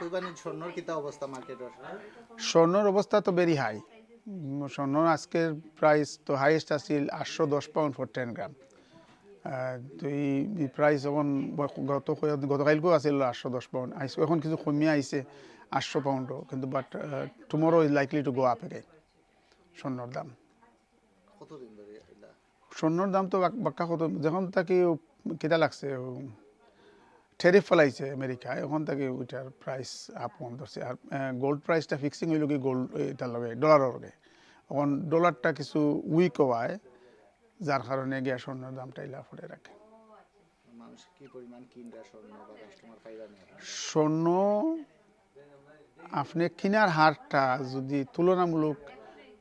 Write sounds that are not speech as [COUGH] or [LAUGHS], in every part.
কইবানি স্বর্ণর কিতা অবস্থা মার্কেটের স্বর্ণর অবস্থা তো ভেরি হাই স্বর্ণ আজকের প্রাইস তো হাইয়েস্ট আছিল আটশো দশ পাউন্ড ফর টেন গ্রাম তো এই প্রাইস এখন গত গতকালকেও আছিল আটশো দশ পাউন্ড আইস এখন কিছু কমিয়ে আইছে আটশো পাউন্ডও কিন্তু but tomorrow is likely to go up স্বর্ণর দাম। স্বর্ণর দাম তো বাক্কা কত যখন তাকে কেটা লাগছে টেরিফ ফেলাইছে আমেরিকায় এখন তাকে ওইটার প্রাইস আপ কম ধরছে। আর গোল্ড প্রাইসটা ফিক্সিং হইল কি গোল্ড এটার লগে ডলারের লগে। এখন ডলারটা কিছু উইক হওয়ায় যার কারণে গিয়া স্বর্ণের দামটা ইলা ফুটে রাখে। স্বর্ণ আপনি কিনার হারটা যদি তুলনামূলক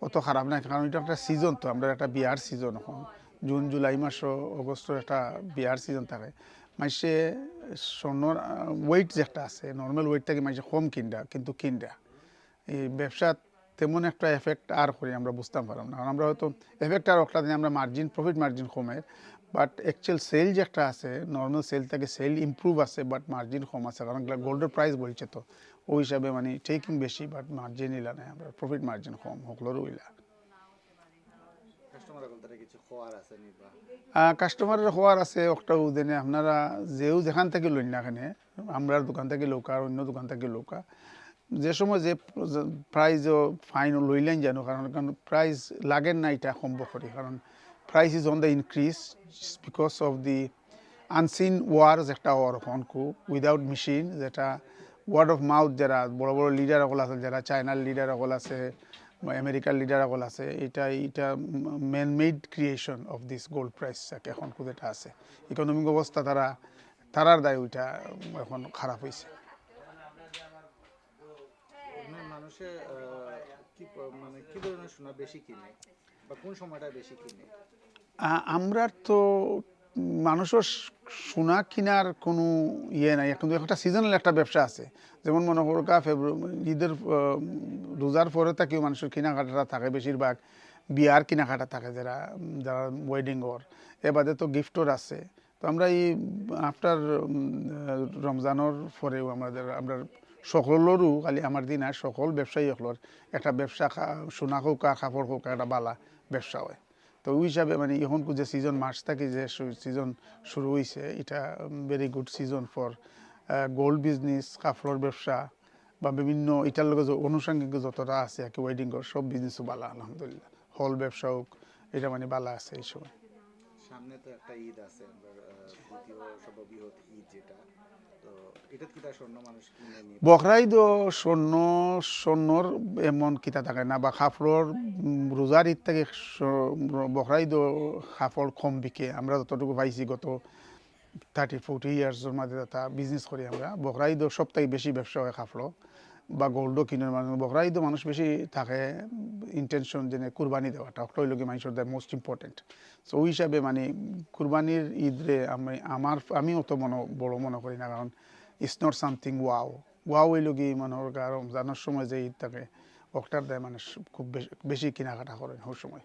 অত খারাপ না কারণ এটা একটা সিজন তো আমরা একটা বিয়ার সিজন এখন। জুন জুলাই মাস অগস্টের একটা বিয়ার সিজন থাকে। মাসে স্বর্ণর ওয়েট যে একটা আছে নর্মাল ওয়েট থেকে মাসে কম কিনরা কিন্তু কিনরা এই ব্যবসা তেমন একটা এফেক্ট আর করি আমরা বুঝতাম পারলাম না। আমরা হয়তো এফেক্ট আর একটা দিন আমরা মার্জিন প্রফিট মার্জিন কমে বাট অ্যাকচুয়াল সেল যে একটা আছে নর্মাল সেল থেকে সেল ইমপ্রুভ আছে বাট মার্জিন কম আছে। কারণ গোল্ডের প্রাইস বলছে তো, ওই হিসাবে মানে টেকিং বেশি বাট মার্জিন ইলা নাই, আমরা প্রফিট মার্জিন কম, হকলোরও ইলা কাস্টমার আগল তারা কিছু খোয়ার আছে নি বা কাস্টমারের হওয়ার আছে একটা উদেনে আপনারা যেও যেখান থেকে লইন না এখানে আমরা দোকান থেকে লৌকা আর অন্য দোকান থেকে লৌকা যে সময় যে প্রাইজ ফাইন লইলেন যেন কারণ কারণ প্রাইস লাগেন না এটা সম্ভব করি কারণ price is on the increase because of the unseen war একটা ওয়ার কনকু উইদাউট মেশিন যেটা ওয়ার্ড অফ মাউথ যারা বড় বড় লিডার সকল আছে, যারা চায়নার লিডার সকল আছে আমেরিকার লিডার সকল আছে এটা এটা man made creation of this gold price এখন খুব এটা আছে। ইকোনমিক অবস্থা তারা তারার দায় ওইটা এখন খারাপ হয়েছে মানে আমরা তো মানুষের সোনা কেনার কোনো ইয়ে নাই। কিন্তু একটা সিজনাল একটা ব্যবসা আছে। যেমন মনে করো কা ফেব্রুয়ারি ঈদের রোজার পরে থেকেও মানুষের কেনাকাটা থাকে বেশিরভাগ। বিয়ার কেনাকাটা থাকে যারা যারা ওয়েডিংর এ বাদে তো গিফটর আছে। তো আমরা এই আফটার রমজানোর পরেও আমাদের, আমরা সকলেরও খালি আমার দিন আর সকল ব্যবসায়ী সকলের একটা ব্যবসা সোনা হোক আর কাপড় হোক একটা বালা ব্যবসা হয়। তো ওই হিসাবে মানে এখন যে সিজন মার্চ থেকে যে সিজন শুরু হয়েছে এটা very good season for gold business কাপড়ের ব্যবসা বা বিভিন্ন এটার লগে যে অনুষঙ্গিক যতটা আছে আর কি ওয়েডিংয়ের সব বিজনেসও বালা, আলহামদুলিল্লাহ। হল ব্যবসা হোক, এটা মানে বালা আছে এই সময়। সামনে তো একটা ঈদ আছে আমরা দ্বিতীয় সর্ববৃহৎ ঈদ যেটা, তো স্বর্ণ স্বর্ণর এমন কিতা থাকে না, বা খাফড়র রোজার ঈদ থেকে বকরাইদ খাফড় কম বিকে। আমরা যতটুকু পাইছি গত থার্টি ফোর্টি ইয়ার্সের মাঝে তা বিজনেস করি আমরা। বকরাইদ সবথেকে বেশি ব্যবসা হয় খাফড়। বা গোল্ডও কিনে মানুষ ঈদও মানুষ বেশি থাকে ইন্টেনশন যেন কুরবানি দেওয়াটা, ওটা হইল কি মানুষের দ্য মোস্ট ইম্পর্টেন্ট সো ওই হিসাবে মানে কুরবানির ঈদরে আমি, আমার, আমি অত মনে, বড় মনে করি না, কারণ it's not something wow wow হইল কি মানুষের রমজানের সময় যে ঈদ থাকে ওটার দেয় মানুষ খুব বেশি কেনাকাটা করেন ওই সময়।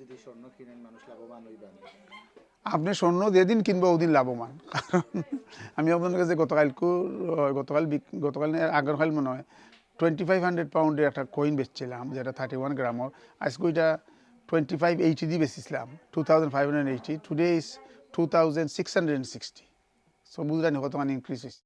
যদি স্বর্ণ কিনেন মানুষ লাভবান হইবেন আপনি স্বর্ণ যেদিন কিনবো ওদিন লাভবান। কারণ [LAUGHS] আমি আপনার কাছে গতকাল গতকাল না, আগের মনে হয় টোয়েন্টি ফাইভ হান্ড্রেড পাউন্ডের একটা কয়েন বেচছিলাম যেটা থার্টি ওয়ান গ্রামর। আজকে ওইটা টোয়েন্টি ফাইভ এইটি দিয়ে বেচেছিলাম two thousand five hundred eighty today is two thousand six hundred sixty so বুঝলেন কত মানে ইনক্রিজ হয়েছে